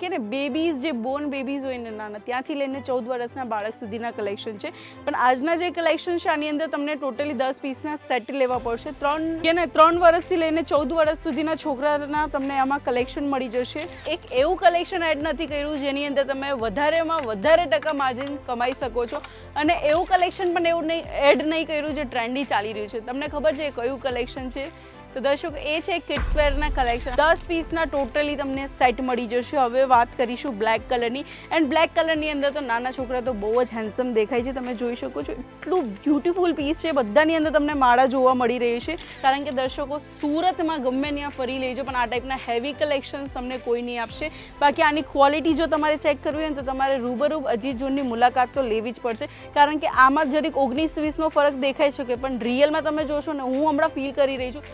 કે ને બેબીઝ જે બોર્ન બેબીઝ હોય ને નાના, ત્યાંથી લઈને ચૌદ વર્ષના બાળક સુધીના કલેક્શન છે. પણ આજના જે કલેક્શન છે, આની અંદર તમને ટોટલી દસ પીસના સેટ લેવા પડશે. ત્રણ, કે ને, ત્રણ વર્ષથી લઈને ચૌદ વર્ષ સુધીના છોકરાના તમને આમાં કલેક્શન મળી જશે. એક એવું કલેક્શન એડ નથી કર્યું, જેની અંદર તમે વધારેમાં વધારે ટકા માર્જિન કમાઈ શકો છો. અને એવું કલેક્શન પણ એવું નહીં એડ નહીં કર્યું, જે ટ્રેન્ડી ચાલી રહ્યું છે. તમને ખબર છે કયું કલેક્શન છે? તો દર્શકો, એ છે કિડ્સવેરના કલેક્શન દસ પીસના ટોટલી તમને સેટ મળી જશે. હવે વાત કરીશું બ્લેક કલરની એન્ડ બ્લેક કલરની અંદર તો નાના છોકરા તો બહુ જ હેન્ડસમ દેખાય છે. તમે જોઈ શકો છો, એટલું બ્યુટીફુલ પીસ છે. બધાની અંદર તમને માળા જોવા મળી રહી છે. કારણ કે દર્શકો, સુરતમાં ગમે ત્યાં ફરી લેજો, પણ આ ટાઈપના હેવી કલેક્શન્સ તમને કોઈ નહીં આપશે. બાકી આની ક્વોલિટી જો તમારે ચેક કરવી હોય તો તમારે રૂબરૂબ અજીત ઝોનની મુલાકાત તો લેવી જ પડશે. કારણ કે આમાં જરીક ઓગણીસ વીસનો ફરક દેખાઈ શકે, પણ રિયલમાં તમે જોશો ને, હું હમણાં ફીલ કરી રહી છું.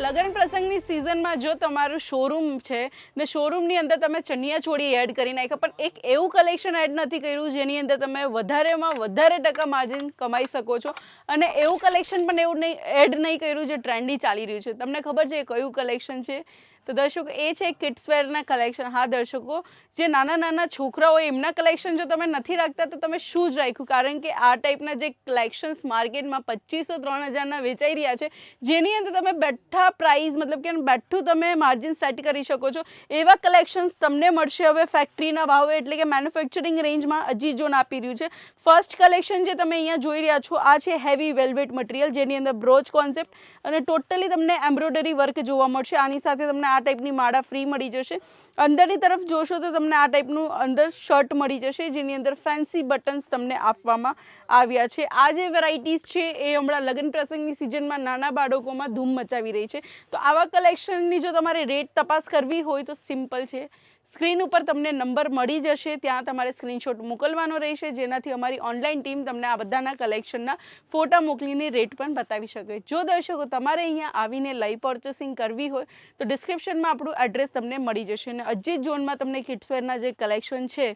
લગ્ન પ્રસંગની સિઝનમાં જો તમારું શોરૂમ છે, ને શોરૂમની અંદર તમે ચણિયા ચોળી એડ કરી નાખ્યા, પણ એક એવું કલેક્શન એડ નથી કર્યું જેની અંદર તમે વધારેમાં વધારે ટકા માર્જિન કમાઈ શકો છો. અને એવું કલેક્શન પણ એવું નહીં એડ નહીં કર્યું જે ટ્રેન્ડી ચાલી રહ્યું છે. તમને ખબર છે કયું કલેક્શન છે? તો દર્શકો, એ છે કિડ્સવેરના કલેક્શન હા, દર્શકો, જે નાના નાના છોકરાઓ એમના કલેક્શન જો તમે નથી રાખતા, તો તમે શું જ રાખ્યું. કારણ કે આ ટાઈપના જે કલેક્શન્સ માર્કેટમાં પચીસો, ત્રણ હજારના વેચાઈ રહ્યા છે, જેની અંદર તમે બેઠા પ્રાઇસ મતલબ કે બેઠું તમે માર્જિન સેટ કરી શકો છો. એવા કલેક્શન્સ તમને મળશે હવે ફેક્ટરીના ભાવે, એટલે કે મેન્યુફેક્ચરિંગ રેન્જમાં અજીત ઝોન આપી રહ્યું છે. ફર્સ્ટ કલેક્શન જે તમે અહીંયા જોઈ રહ્યા છો, આ છે હેવી વેલ્વેટ મટીરિયલ જેની અંદર બ્રોચ કોન્સેપ્ટ અને ટોટલી તમને એમ્બ્રોઇડરી વર્ક જોવા મળશે. આની સાથે તમને આ ટાઈપની માળા ફ્રી મળી જશે. અંદરની તરફ જોશો તો તમને આ ટાઈપનું અંદર શર્ટ મળી જશે, જેની અંદર ફેન્સી બટન્સ તમને આપવામાં આવ્યા છે. આ જે વેરાયટીઝ છે, એ હમણાં લગ્ન પ્રસંગની સિઝનમાં નાના બાળકોમાં ધૂમ મચાવી રહી છે. તો આવા કલેક્શનની જો તમારે રેટ તપાસ કરવી હોય તો સિમ્પલ છે. સ્ક્રીન ઉપર તમને નંબર મળી જશે, ત્યાં તમારે સ્ક્રીનશોટ મોકલવાનો રહેશે, જેનાથી અમારી ઓનલાઈન ટીમ તમને આ બધાના કલેક્શનના ફોટા મોકલીને રેટ પણ બતાવી શકે. જો દર્શકો તમારે અહીંયા આવીને લાઈવ પર્ચેસિંગ કરવી હોય, તો ડિસ્ક્રિપ્શનમાં આપણું એડ્રેસ તમને મળી જશે. અને અજીત ઝોનમાં તમને કિડ્સવેરના જે કલેક્શન છે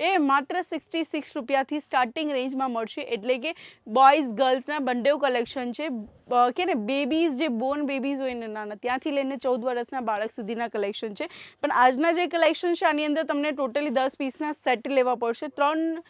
એ માત્ર સિક્સટી સિક્સ રૂપિયાથી સ્ટાર્ટિંગ રેન્જમાં મળશે. એટલે કે બોયઝ ગર્લ્સના બંને કલેક્શન છે. કે ને બેબીઝ જે બોર્ન બેબીઝ હોય ને નાના, ત્યાંથી લઈને ચૌદ વર્ષના બાળક સુધીના કલેક્શન છે. પણ આજના જે કલેક્શન છે, આની અંદર તમને ટોટલી દસ પીસના સેટ લેવા પડશે. ત્રણ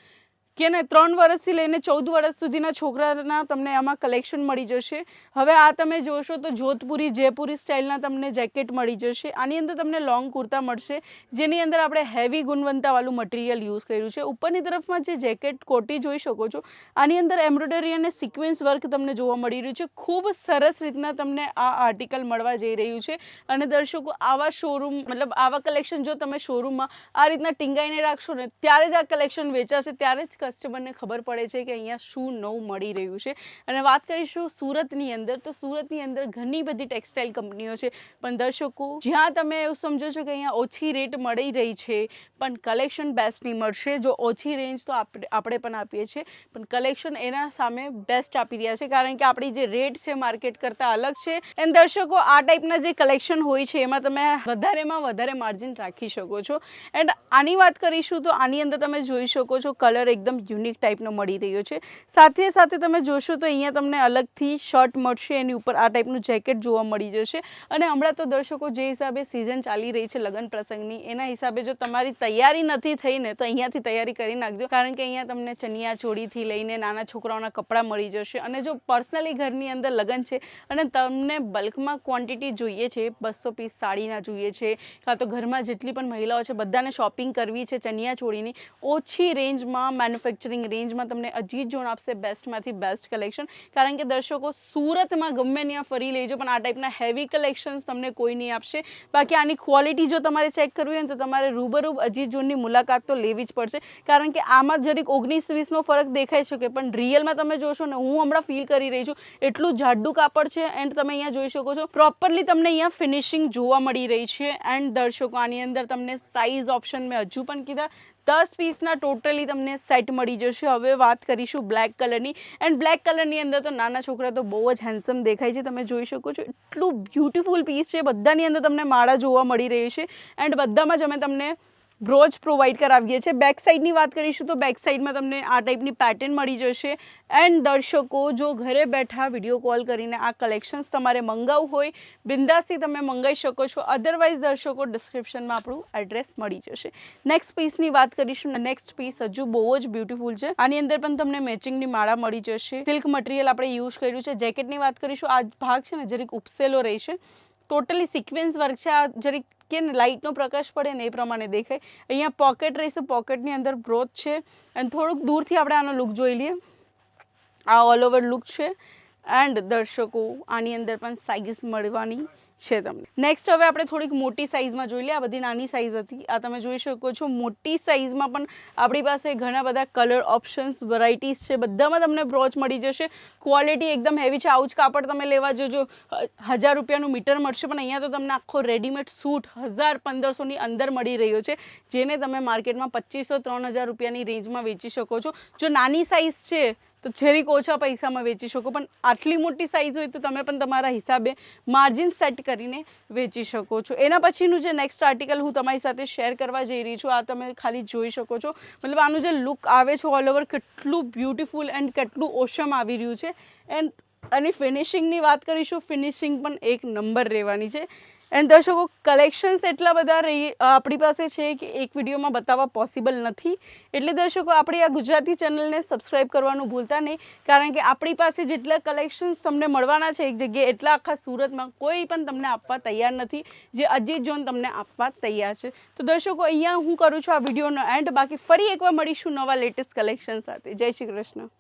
કે ને ત્રણ વર્ષથી લઈને ચૌદ વર્ષ સુધીના છોકરાના તમને આમાં કલેક્શન મળી જશે. હવે આ તમે જોશો તો જોધપુરી, જયપુરી સ્ટાઇલના તમને જેકેટ મળી જશે. આની અંદર તમને લોંગ કુર્તા મળશે. જેની અંદર આપણે હેવી ગુણવત્તાવાળું મટીરિયલ યુઝ કર્યું છે. ઉપરની તરફમાં જે જેકેટ કોટી જોઈ શકો છો. આની અંદર એમ્બ્રોઇડરી અને સિક્વન્સ વર્ક તમને જોવા મળી રહ્યું છે. ખૂબ સરસ રીતના તમને આ આર્ટિકલ મળવા જઈ રહ્યું છે. અને દર્શકો, આવા શોરૂમ મતલબ આવા કલેક્શન જો તમે શોરૂમમાં આ રીતના ટીંગાઈને રાખશો ને, ત્યારે જ આ કલેક્શન વેચાશે, ત્યારે જ કસ્ટમરને ખબર પડે છે કે અહીંયા શું નવું મળી રહ્યું છે. અને વાત કરીશું સુરતની અંદર, તો સુરતની અંદર ઘણી બધી ટેક્સટાઇલ કંપનીઓ છે. પણ દર્શકો, જ્યાં તમે એવું સમજો છો કે અહીંયા ઓછી રેટ મળી રહી છે, પણ કલેક્શન બેસ્ટ નહીં મળશે. જો ઓછી રેન્જ તો આપણે આપણે પણ આપીએ છીએ. પણ કલેક્શન એના સામે બેસ્ટ આપી રહ્યા છે, કારણ કે આપણી જે રેટ છે માર્કેટ કરતાં અલગ છે. એન્ડ દર્શકો, આ ટાઈપના જે કલેક્શન હોય છે, એમાં તમે વધારેમાં વધારે માર્જિન રાખી શકો છો. એન્ડ આની વાત કરીશું તો આની અંદર તમે જોઈ શકો છો કલર એકદમ યુનિક ટાઈપનો મળી રહ્યો છે. સાથે સાથે તમે જોશો તો અહીંયા તમને અલગથી શર્ટ મળશે, એની ઉપર આ ટાઈપનું જેકેટ જોવા મળી જશે. અને હમણાં તો દર્શકો જે હિસાબે સિઝન ચાલી રહી છે લગ્ન પ્રસંગની, એના હિસાબે જો તમારી તૈયારી નથી થઈને તો અહીંયાથી તૈયારી કરી નાખજો. કારણ કે અહીંયા તમને ચનિયા ચોળીથી લઈને નાના છોકરાઓના કપડાં મળી જશે. અને જો પર્સનલી ઘરની અંદર લગ્ન છે અને તમને બલ્કમાં ક્વોન્ટિટી જોઈએ છે, બસો પીસ સાડીના જોઈએ છે, કાં તો ઘરમાં જેટલી પણ મહિલાઓ છે, બધાને શોપિંગ કરવી છે ચણિયા ચોળીની, ઓછી રેન્જમાં મેન્યુફેક્ચરિંગ રેન્જમાં તમને અજીત ઝોન આપશે બેસ્ટમાંથી બેસ્ટ કલેક્શન કારણ કે દર્શકો સુરતમાં ગમે ત્યાં ફરી લેજો, પણ આ ટાઈપના હેવી કલેક્શન્સ તમને કોઈ નહીં આપશે. બાકી આની ક્વોલિટી જો તમારે ચેક કરવી હોય તો તમારે રૂબરૂબ અજીત જોનની મુલાકાત તો લેવી જ પડશે. કારણ કે આમાં જરીક ઓગણીસ વીસનો ફરક દેખાઈ શકે, પણ રિયલમાં તમે જોશો ને હું હમણાં ફીલ કરી રહી છું, એટલું જાડું કાપડ છે એન્ડ તમે અહીંયા જોઈ શકો છો. પ્રોપરલી તમને અહીંયા ફિનિશિંગ જોવા મળી રહી છે એન્ડ દર્શકો આની અંદર તમને સાઇઝ ઓપ્શન મેં હજુ પણ કીધા. દસ પીસના ટોટલી તમને સેટ મળી જશે. હવે વાત કરીશું બ્લેક કલરની. એન્ડ બ્લેક કલરની અંદર તો નાના છોકરા તો બહુ જ હેન્ડસમ દેખાય છે. તમે જોઈ શકો છો, એટલું બ્યુટીફુલ પીસ છે. બધાની અંદર તમને માળા જોવા મળી રહી છે. એન્ડ બધામાં જ અમે તમને બ્રોચ પ્રોવાઈડ કરાવીએ છીએ. બેક સાઈડની વાત કરીશું તો બેક સાઈડમાં તમને આ ટાઈપની પેટર્ન મળી જશે. એન્ડ દર્શકો, જો ઘરે બેઠા વીડિયો કોલ કરીને આ કલેક્શન્સ તમારે મંગાવવું હોય, બિંદાસથી તમે મંગાવી શકો છો. અધરવાઇઝ દર્શકો ડિસ્ક્રિપ્શનમાં આપણું એડ્રેસ મળી જશે. નેક્સ્ટ પીસની વાત કરીશું. નેક્સ્ટ પીસ હજુ બહુ જ બ્યુટીફુલ છે. આની અંદર પણ તમને મેચિંગની માળા મળી જશે. સિલ્ક મટીરિયલ આપણે યુઝ કર્યું છે. જેકેટની વાત કરીશું. આ ભાગ છે ને, જરીક ઉપસેલો રહેશે. ટોટલી સિક્વન્સ વર્ક છે. આ જરીક કે લાઇટનો પ્રકાશ પડે ને એ પ્રમાણે દેખાય. અહીંયા પોકેટ રહેશે પોકેટની અંદર બ્રોથ છે. અને થોડુંક દૂરથી આપણે આનો લુક જોઈ લઈએ. આ ઓલ ઓવર લુક છે. એન્ડ દર્શકો, આની અંદર પણ સાઇઝ મળવાની. છે તમને. નેક્સ્ટ હવે આપણે થોડીક મોટી સાઇઝમાં જોઈ લઈએ. આ બધી નાની સાઇઝ હતી. આ તમે જોઈ શકો છો, મોટી સાઇઝમાં પણ આપણી પાસે ઘણા બધા કલર ઓપ્શન્સ વેરાયટીઝ છે. બધામાં તમને બ્રોચ મળી જશે. ક્વોલિટી એકદમ હેવી છે. આવું જ કાપડ તમે લેવા જજો. હજાર રૂપિયાનું મીટર મળશે, પણ અહીંયા તો તમને આખો રેડીમેડ સૂટ હજાર પંદરસોની અંદર મળી રહ્યો છે, જેને તમે માર્કેટમાં પચીસો, ત્રણ હજાર રૂપિયાની રેન્જમાં વેચી શકો છો. જો નાની સાઇઝ છે તો જરીક ઓછા પૈસામાં વેચી શકો, પણ આટલી મોટી સાઇઝ હોય તો તમે પણ તમારા હિસાબે માર્જિન સેટ કરીને વેચી શકો છો. એના પછીનું જે નેક્સ્ટ આર્ટિકલ હું તમારી સાથે શેર કરવા જઈ રહી છું, આ તમે ખાલી જોઈ શકો છો. મતલબ આનું જે લુક આવે છે ઓલ ઓવર કેટલું બ્યુટિફુલ એન્ડ કેટલું ઓશમ આવી રહ્યું છે. એન્ડ અને ફિનિશિંગની વાત કરીશું ફિનિશિંગ પણ એક નંબર રહેવાની છે. એન્ડ દર્શકો કલેક્શન્સ એટલા બધા રહી, આપણી પાસે છે કે એક વિડીયોમાં બતાવવા પોસિબલ નથી. એટલે દર્શકો, આપણી આ ગુજરાતી ચેનલને સબસ્ક્રાઈબ કરવાનું ભૂલતા નહીં. કારણ કે આપણી પાસે જેટલા કલેક્શન્સ તમને મળવાના છે, એક જગ્યાએ એટલા આખા સુરતમાં કોઈ પણ તમને આપવા તૈયાર નથી, જે અજીત જોન તમને આપવા તૈયાર છે. તો દર્શકો, અહીંયા હું કરું છું આ વિડીયોનો એન્ડ બાકી ફરી એકવાર મળીશું નવા લેટેસ્ટ કલેક્શન સાથે. જય શ્રી કૃષ્ણ.